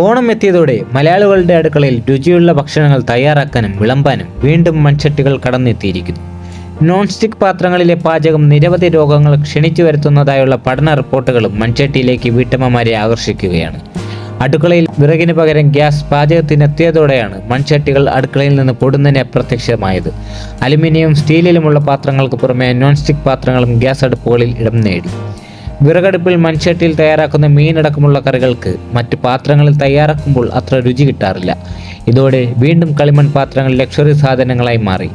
ഓണം എത്തിയതോടെ മലയാളികളുടെ അടുക്കളയിൽ രുചിയുള്ള ഭക്ഷണങ്ങൾ തയ്യാറാക്കാനും വിളമ്പാനും വീണ്ടും മൺചട്ടികൾ കടന്നെത്തിയിരിക്കുന്നു. നോൺ സ്റ്റിക് പാത്രങ്ങളിലെ പാചകം നിരവധി രോഗങ്ങൾ ക്ഷണിച്ചു വരുത്തുന്നതായുള്ള പഠന റിപ്പോർട്ടുകളും മൺചട്ടിയിലേക്ക് വീട്ടമ്മമാരെ ആകർഷിക്കുകയാണ്. അടുക്കളയിൽ വിറകിന് പകരം ഗ്യാസ് പാചകത്തിനെത്തിയതോടെയാണ് മൺചട്ടികൾ അടുക്കളയിൽ നിന്ന് പൊടുന്നതിനെ അപ്രത്യക്ഷമായത്. അലുമിനിയം സ്റ്റീലിലുമുള്ള പാത്രങ്ങൾക്ക് പുറമെ നോൺ സ്റ്റിക് പാത്രങ്ങളും ഗ്യാസ് അടുപ്പുകളിൽ ഇടം നേടി. വിറകടുപ്പിൽ മൺചട്ടിയിൽ തയ്യാറാക്കുന്ന മീനടക്കമുള്ള കറികൾക്ക് മറ്റ് പാത്രങ്ങളിൽ തയ്യാറാക്കുമ്പോൾ അത്ര രുചി കിട്ടാറില്ല. ഇതോടെ വീണ്ടും കളിമൺ പാത്രങ്ങൾ ലക്ഷറി സാധനങ്ങളായി മാറി.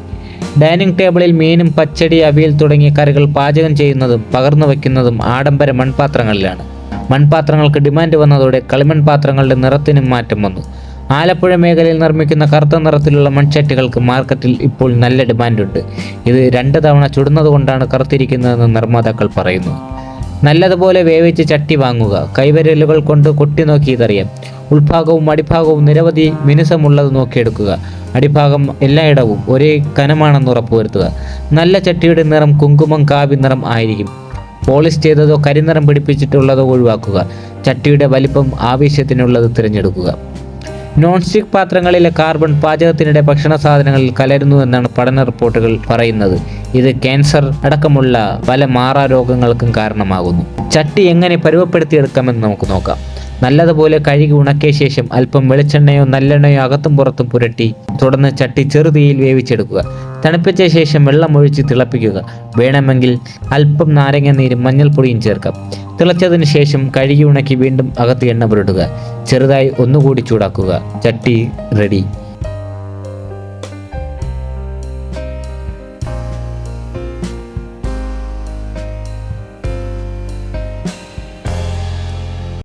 ഡൈനിങ് ടേബിളിൽ മീനും പച്ചടി അവിയൽ തുടങ്ങിയ കറികൾ പാചകം ചെയ്യുന്നതും പകർന്നു വയ്ക്കുന്നതും ആഡംബര മൺപാത്രങ്ങളിലാണ്. മൺപാത്രങ്ങൾക്ക് ഡിമാൻഡ് വന്നതോടെ കളിമൺ പാത്രങ്ങളുടെ നിറത്തിനും മാറ്റം വന്നു. ആലപ്പുഴ മേഖലയിൽ നിർമ്മിക്കുന്ന കറുത്ത നിറത്തിലുള്ള മൺചട്ടികൾക്ക് മാർക്കറ്റിൽ ഇപ്പോൾ നല്ല ഡിമാൻഡുണ്ട്. ഇത് രണ്ട് തവണ ചുടുന്നതുകൊണ്ടാണ് കറുത്തിരിക്കുന്നതെന്ന് നിർമ്മാതാക്കൾ പറയുന്നു. നല്ലതുപോലെ വേവിച്ച് ചട്ടി വാങ്ങുക. കൈവരലുകൾ കൊണ്ട് കൊട്ടി നോക്കിയതറിയാം ഉൾഭാഗവും അടിഭാഗവും നിരവധി മിനുസമുള്ളത് നോക്കിയെടുക്കുക. അടിഭാഗം എല്ലായിടവും ഒരേ കനമാണെന്ന് ഉറപ്പുവരുത്തുക. നല്ല ചട്ടിയുടെ നിറം കുങ്കുമം കാവി നിറം ആയിരിക്കും. പോളിഷ് ചെയ്തതോ കരിനിറം പിടിപ്പിച്ചിട്ടുള്ളതോ ഒഴിവാക്കുക. ചട്ടിയുടെ വലിപ്പം ആവശ്യത്തിനുള്ളത് തിരഞ്ഞെടുക്കുക. നോൺ സ്റ്റിക് പാത്രങ്ങളിലെ കാർബൺ പാചകത്തിനിടെ ഭക്ഷണ സാധനങ്ങളിൽ കലരുന്നു എന്നാണ് പഠന റിപ്പോർട്ടുകൾ പറയുന്നത്. ഇത് ക്യാൻസർ അടക്കമുള്ള പല മാറാ രോഗങ്ങൾക്കും കാരണമാകുന്നു. ചട്ടി എങ്ങനെ പരുവപ്പെടുത്തിയെടുക്കാമെന്ന് നമുക്ക് നോക്കാം. നല്ലതുപോലെ കഴുകി ഉണക്കിയ ശേഷം അല്പം വെളിച്ചെണ്ണയോ നല്ലെണ്ണയോ അകത്തും പുറത്തും പുരട്ടി തുടർന്ന് ചട്ടി ചെറുതീയിൽ വേവിച്ചെടുക്കുക. തണുപ്പിച്ച ശേഷം വെള്ളം ഒഴിച്ച് തിളപ്പിക്കുക. വേണമെങ്കിൽ അല്പം നാരങ്ങ നീരും മഞ്ഞൾപ്പൊടിയും ചേർക്കാം. തിളച്ചതിന് ശേഷം കഴുകി ഉണക്കി വീണ്ടും അകത്ത് എണ്ണ പുരട്ടുക. ചെറുതായി ഒന്നുകൂടി ചൂടാക്കുക. ചട്ടി റെഡി